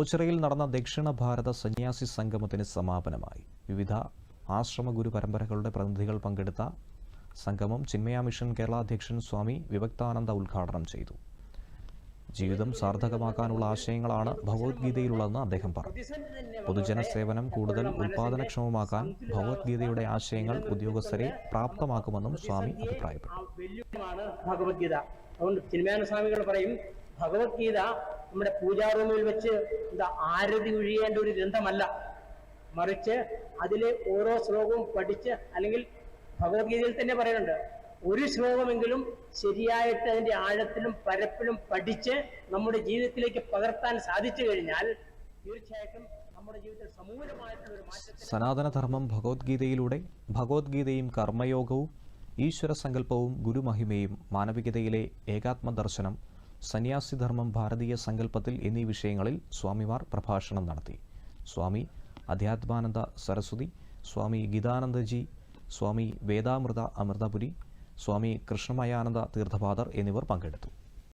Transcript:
ഓച്ചിറയിൽ നടന്ന ദക്ഷിണ ഭാരത സന്യാസി സംഗമത്തിന് സമാപനമായി. വിവിധ ആശ്രമ ഗുരു പരമ്പരകളുടെ പ്രതിനിധികൾ പങ്കെടുത്ത സംഗമം ചിന്മയ മിഷൻ കേരള അധ്യക്ഷൻ സ്വാമി വിവക്താനന്ദ ഉദ്ഘാടനം ചെയ്തു. ജീവിതം സാർത്ഥകമാക്കാനുള്ള ആശയങ്ങളാണ് ഭഗവത്ഗീതയിലുള്ളതെന്ന് അദ്ദേഹം പറഞ്ഞു. പൊതുജന സേവനം കൂടുതൽ ഉൽപാദനക്ഷമമാക്കാൻ ഭഗവത്ഗീതയുടെ ആശയങ്ങൾ ഉദ്യോഗസ്ഥരെ പ്രാപ്തമാക്കുമെന്നും സ്വാമി അഭിപ്രായപ്പെട്ടു. ഭഗവത്ഗീത. അതുകൊണ്ട് ചിന്മയാന സ്വാമികൾ പറയും ഭഗവത്ഗീത നമ്മുടെ പൂജാ റൂമിൽ വെച്ച് എന്താ ആരതി ഒഴിയേണ്ട ഒരു ഗ്രന്ഥമല്ല. മറിച്ച് അതിലെ ഓരോ ശ്ലോകവും പഠിച്ച് അല്ലെങ്കിൽ ഭഗവത്ഗീതയിൽ തന്നെ പറയുന്നുണ്ട് ഒരു ശ്ലോകമെങ്കിലും ശരിയായിട്ട് അതിന്റെ ആഴത്തിലും പരപ്പിലും പഠിച്ച് നമ്മുടെ ജീവിതത്തിലേക്ക് പകർത്താൻ സാധിച്ചു കഴിഞ്ഞാൽ തീർച്ചയായിട്ടും നമ്മുടെ ജീവിതത്തിൽ സമൂലമായിട്ടുള്ള സനാതനധർമ്മം ഭഗവത്ഗീതയിലൂടെ ഭഗവത്ഗീതയും കർമ്മയോഗവും ഈശ്വര സങ്കല്പവും ഗുരുമഹിമയും മാനവികതയിലെ ഏകാത്മദർശനം സന്യാസിധർമ്മം ഭാരതീയ സങ്കല്പത്തിൽ എന്നീ വിഷയങ്ങളിൽ സ്വാമിമാർ പ്രഭാഷണം നടത്തി. സ്വാമി അധ്യാത്മാനന്ദ സരസ്വതി സ്വാമി ഗീതാനന്ദജി സ്വാമി വേദാമൃത അമൃതപുരി സ്വാമി കൃഷ്ണമയാനന്ദ തീർത്ഥപാദർ എന്നിവർ പങ്കെടുത്തു.